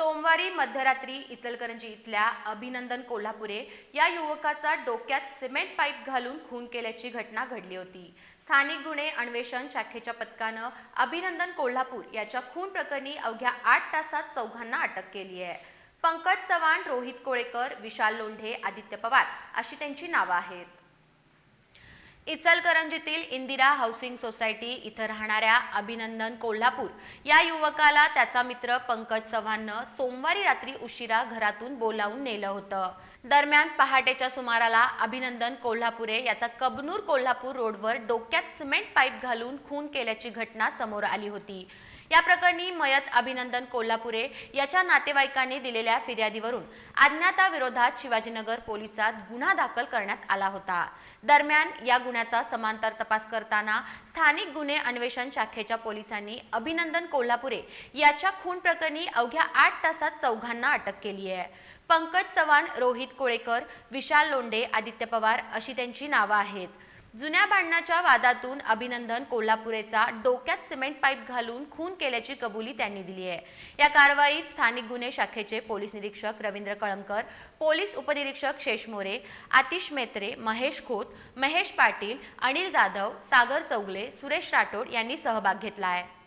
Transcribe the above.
सोमवारी मध्यरात्री इचलकरंजी इथल्या अभिनंदन कोल्हापुरे या युवकाचा डोक्यात सिमेंट पाईप घालून खून केल्याची घटना घडली होती. स्थानिक गुन्हे अन्वेषण शाखेच्या पथकानं अभिनंदन कोल्हापूर याच्या खून प्रकरणी अवघ्या आठ तासात चौघांना अटक केली आहे. पंकज चव्हाण रोहित कोळेकर विशाल लोंढे आदित्य पवार अशी त्यांची नावं आहेत. इचलकरंजीतील इंदिरा हाऊसिंग सोसायटी इथं राहणाऱ्या अभिनंदन कोल्हापूर या युवकाला त्याचा मित्र पंकज चव्हाणनं सोमवारी रात्री उशिरा घरातून बोलावून नेलं होतं. दरम्यान पहाटेच्या सुमाराला अभिनंदन कोल्हापुरे याचा कबनूर कोल्हापूर रोडवर डोक्यात सिमेंट पाईप घालून खून केल्याची घटना समोर आली होती. या प्रकरणी मयत अभिनंदन कोल्हापुरे याच्या नातेवाईकांनी दिलेल्या फिर्यादीवरून अज्ञाताविरोधात शिवाजीनगर पोलिसात गुन्हा दाखल करण्यात आला होता. दरम्यान या गुन्ह्याचा समांतर तपास करताना स्थानिक गुन्हे अन्वेषण शाखेच्या पोलिसांनी अभिनंदन कोल्हापुरे याच्या खून प्रकरणी अवघ्या आठ तासात चौघांना अटक केली आहे. पंकज चव्हाण रोहित कोळेकर विशाल लोंडे आदित्य पवार अशी त्यांची नावं आहेत. जुन्या भांडणाच्या वादातून अभिनंदन कोल्हापुरेचा डोक्यात सिमेंट पाईप घालून खून केल्याची कबुली त्यांनी दिली आहे. या कारवाईत स्थानिक गुन्हे शाखेचे पोलीस निरीक्षक रवींद्र कळमकर पोलीस उपनिरीक्षक शेष मोरे आतिश मेत्रे महेश खोत महेश पाटील अनिल जाधव सागर चौगले सुरेश राठोड यांनी सहभाग घेतला आहे.